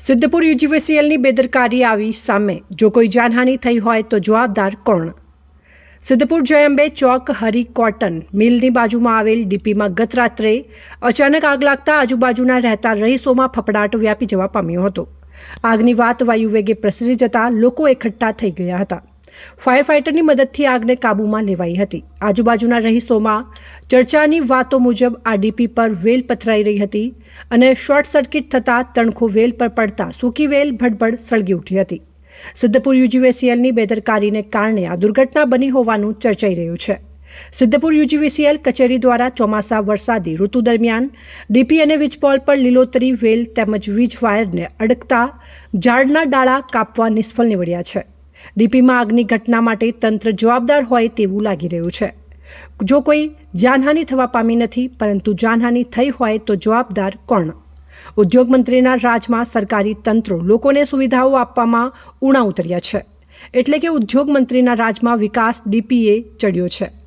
સિદ્ધપુર યુજીવીસીએલની બેદરકારી આવી સામે જો કોઈ જાનહાનિ થઈ હોય તો જવાબદાર કોણ? સિદ્ધપુર જયંબે ચોક હરી કોટન મિલની બાજુમાં આવેલ ડીપીમાં ગત રાત્રે અચાનક આગ લાગતા આજુબાજુના રહેતા રહીશોમાં ફફડાટ વ્યાપી જવા પામ્યો હતો. આગની વાત વાયુવેગે પ્રસરી જતા લોકો એકઠા થઈ ગયા હતા. ફાયર ફાઇટરની મદદથી આગને કાબૂમાં લેવાઈ હતી. આજુબાજુના રહીશોમાં ચર્ચાની વાતો મુજબ આ ડીપી પર વેલ પથરાઈ રહી હતી અને શોર્ટ સર્કિટ થતાં તણખો વેલ પર પડતા સૂકી વેલ ભડભડ સળગી ઉઠી હતી. સિદ્ધપુર યુજીવીસીએલની બેદરકારીને કારણે આ દુર્ઘટના બની હોવાનું ચર્ચાઈ રહ્યું છે. સિદ્ધપુર યુજીવીસીએલ કચેરી દ્વારા ચોમાસા વરસાદી ઋતુ દરમિયાન ડીપી અને વીજપોલ પર લીલોતરી વેલ તેમજ વીજ વાયરને અડકતા ઝાડના ડાળા કાપવા નિષ્ફળ નીવડ્યા છે. ડીપીમાં આગની ઘટના માટે તંત્ર જવાબદાર હોય તેવું લાગી રહ્યું છે. જો કોઈ જાનહાનિ થવા પામી નથી, પરંતુ જાનહાનિ થઈ હોય તો જવાબદાર કોણ? ઉદ્યોગ મંત્રીના રાજમાં સરકારી તંત્રો લોકોને સુવિધાઓ આપવામાં ઉણા ઉતર્યા છે. એટલે કે ઉદ્યોગ મંત્રીના રાજમાં વિકાસ ડીપીએ ચડ્યો છે.